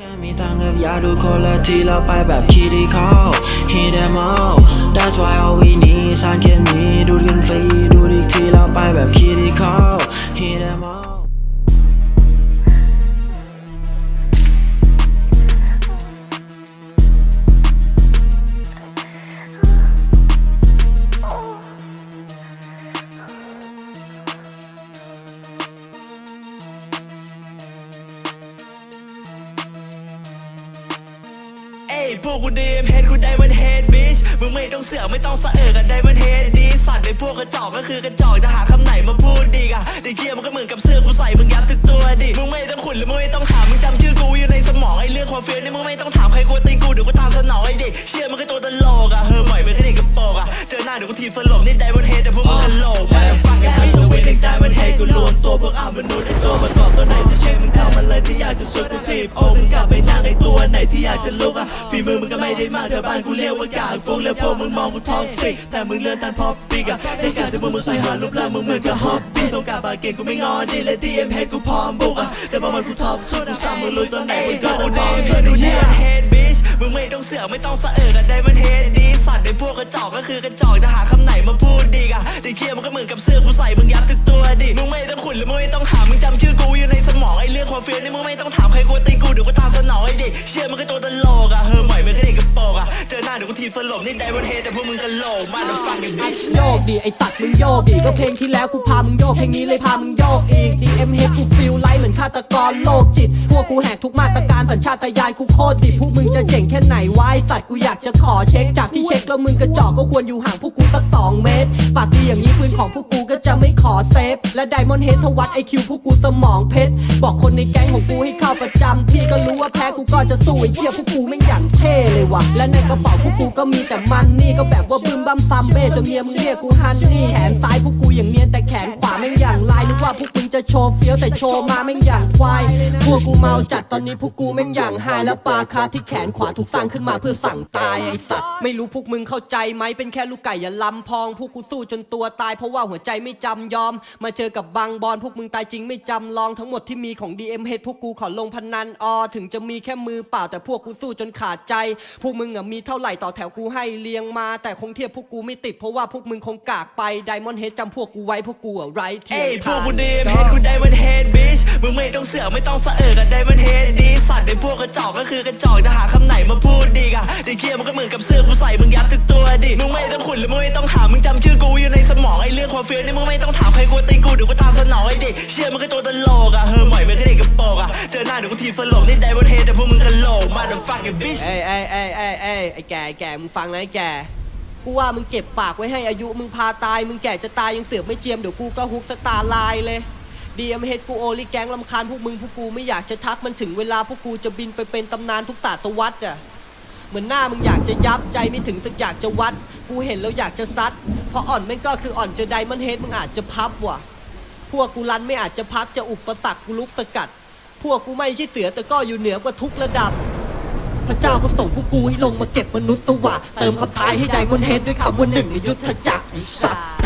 แค่มีตังกับยาดูคนละทีเราไปแบบคิดที่เขา Hit them all That's why all we need สารเคมี พวกกูดีมเฮดกูไดมันเฮดบิชมึงไม่ต้องเสือกไม่ต้องสะเอิกกันไดมันเฮดดีสัตว์ในพวกกระจอกก็คือกระจอกจะหาคำไหนมาพูดดีกอะไอ้เกียมันก็เหมือนกับเสื้อกูใส่มึงยับทุกตัวดิมึงไม่ต้องขุนหรือมึงไม่ต้องถามมึงจำชื่อกูอยู่ในสมองไอ้เรื่องความเฟี้ยวนี่มึงไม่ต้องถามใครกูตีกูเดี๋ยวกูตามสนองไอ้เด็กเชื่อมันก็ตัวตลกอะเฮอหมอยเป็นแค่เด็กกระโปรงอะเจอหน้าเดี๋ยวกูทีบสลบนี่ไดมันเฮดแต่พวกมึงกะโหลกมาฟังกันไอ้สวิตไดมันเฮดกูรวมตัวพวกอามนุษย์ไอ้ตัวประกอบตัวไหนจะเช็คมึงทำมันเลยที่อยากจะสุดกูทีบโอ้มึงกลับไปนั่ง ตัวไหนที่อยากจะลุกอะฝีมือมึงก็ไม่ได้มากแต่บ้านกูเรียกว่ากากฟุ้งแล้วพวกมึงมองกูท็อกซิกแต่มึงเลื่อนตันพอปปิกอะได้การที่พวกมึงใส่หารูปร่างมึงเหมือนกับฮอบบี้ต้องการบาเก่งกูไม่งอนนี่เลยที่เอ็มเฮดกูพร้อมบุกอะแต่บางวันกูท็อปสุดกูสั่งมึงลุยตัวไหนมึงก็ต้องมองสุดดูเนี่ยเฮดบิชมึงไม่ต้องเสือกไม่ต้องสะเอิกกันได้มันเฮดดีสัตว์ในพวกกระจอกก็คือกระจอกจะหาคำไหนมาพูดดีอะไอ้เคียมันก็เหมือนกับเสื้อกูใส่มึงยั ดี๋ยวกูตามสนองไอ้เด็กเชื่อมันก็ตัวตลกอะเฮอหมอยเป็นแค่เด็กกระโปรงอะเจอหน้าเดี๋ยวกูทีบสลบนี่ไดมันเฮดแต่พวกมึงกะโหลกมาแล้วฟังกันบิชโยกดิไอสัตว์มึงโยกดิก็เพลงที่แล้วกูพามึงโยกเพลงนี้เลยพามึงโยกอีก DM เฮดกูฟิลไลท์เหมือนฆาตกรโลกจิตพวกกูแหกทุกมาตรการสัญชาตญาณกูโคตรดิพวกมึงจะเจ๋งแค่ไหนวะไอสัตว์กูอยากจะขอเช็คจากที่เช็คแล้วมึงกระจอกก็ควรอยู่ห่างพวกกูสักสองเมตรปากดีอย่างนี้ปืนของพวกกูก็ จะไม่ขอเซฟ และไดมอนเฮดทวัดไอคิวพวกกูสมองเพชร บอกคนในแก๊งของกูให้เข้าประจำที่ก็รู้ว่าแพ้กูก็จะสู้ไอเชี่ยพวกกูไม่อย่างเท่เลยว่ะ และในกระเป๋าพวกกูก็มีแต่มันนี่ก็แบบว่าบึ้มบัมซัมเบ้จนเมียมึงเรียกกูฮันนี่แขนซ้ายพวกกูอย่างเนียนแต่แขนขวาแม่งอย่าง ว่าพวกมึงจะโชว์เฟี้ยวแต่โชว์มาแม่งอย่างควายพวกกูเมาจัดตอนนี้พวกกูแม่งอย่างไฮแล้วปลาคาที่แขนขวาถูกสร้างขึ้นมาเพื่อสั่งตายไอสัตว์ไม่รู้พวกมึงเข้าใจไหมเป็นแค่ลูกไก่อย่าลำพองพวกกูสู้จนตัวตายเพราะว่าหัวใจไม่จำยอม มาเจอกับบางบอลพวกมึงตายจริงไม่จำลองทั้งหมดที่มีของ DM เฮดพวกกูขอลงพนันออถึงจะมีแค่มือเปล่าแต่พวกกูสู้จนขาดใจ พวกมึงอะมีเท่าไหร่ต่อแถวกูให้เลียงมา แต่คงเทียบพวกกูไม่ติดเพราะว่าพวกมึงคงกากไปไดมอนด์เฮดจำพวกกูไว้พวกกูอะไรเทียมยพวทากงดีมเฮดกูได้มันเฮดบิชมึงไม่ต้องเสือกไม่ต้องสะเอิกกันได้มันเฮดดีสัตว์ในพวกกระจอกก็คือกระจอกจะหาคำไหนมาพูดดีกะไอ้เคียมันก็เหมือนกับเสื้อกูใส่มึงยับทุกตัวดิมึงไม่ต้องขุนหรือมึงไม่ต้องหามึงจำชื่อกูอยู่ในสมองไอ้เรื่องความเฟี้ยวนี่มึงไม่ต้องถามใครกูตีกูเดี๋ยวกูตามสนองไอ้เด็กเชื่อมันก็ตัวตลกอะเฮอหมอยเป็นแค่เด็กกระโปงอะเจอหน้าเดี๋ยวกูทีบสลบนี่ได้มันเฮดแต่พวกมึงกระโหลกมาเดอะฟักกับบิชเอ้ยเอ้ยเอ้ยเอ้ยไอ้แก่ไอ้แก่มึงฟังนะไอ้แก่ กูว่ามึงเก็บปากไว้ให้อายุมึงพาตาย มึงแก่จะตายยังเสือกไม่เจียมเดี๋ยวกูก็ฮุกสตาร์ไลน์เลยดีเอ็มเฮดกูโอลิแก๊งลำคาญพวกมึงพวกกูไม่อยากจะทักมันถึงเวลาพวกกูจะบินไปเป็นตำนานทุกศาสตวรรษอะเหมือนหน้ามึงอยากจะยับใจไม่ถึงสักอยากจะวัด กูเห็นแล้วอยากจะซัด เพราะอ่อนแม่งก็คืออ่อนเจอไดมอนเฮดมึงอาจจะพับว่ะ พวกกูรันไม่อาจจะพักจะอุปสรรคกูลุกสกัด พวกกูไม่ใช่เสือแต่ก็อยู่เหนือกว่าทุกระดับ พระเจ้าก็ส่งพวกกูให้ลงมาเก็บมนุษย์สวะเติมคำท้ายให้ไดมอนเฮดด้วยคำว่าหนึ่งในยุทธจักรไอ้สัตว์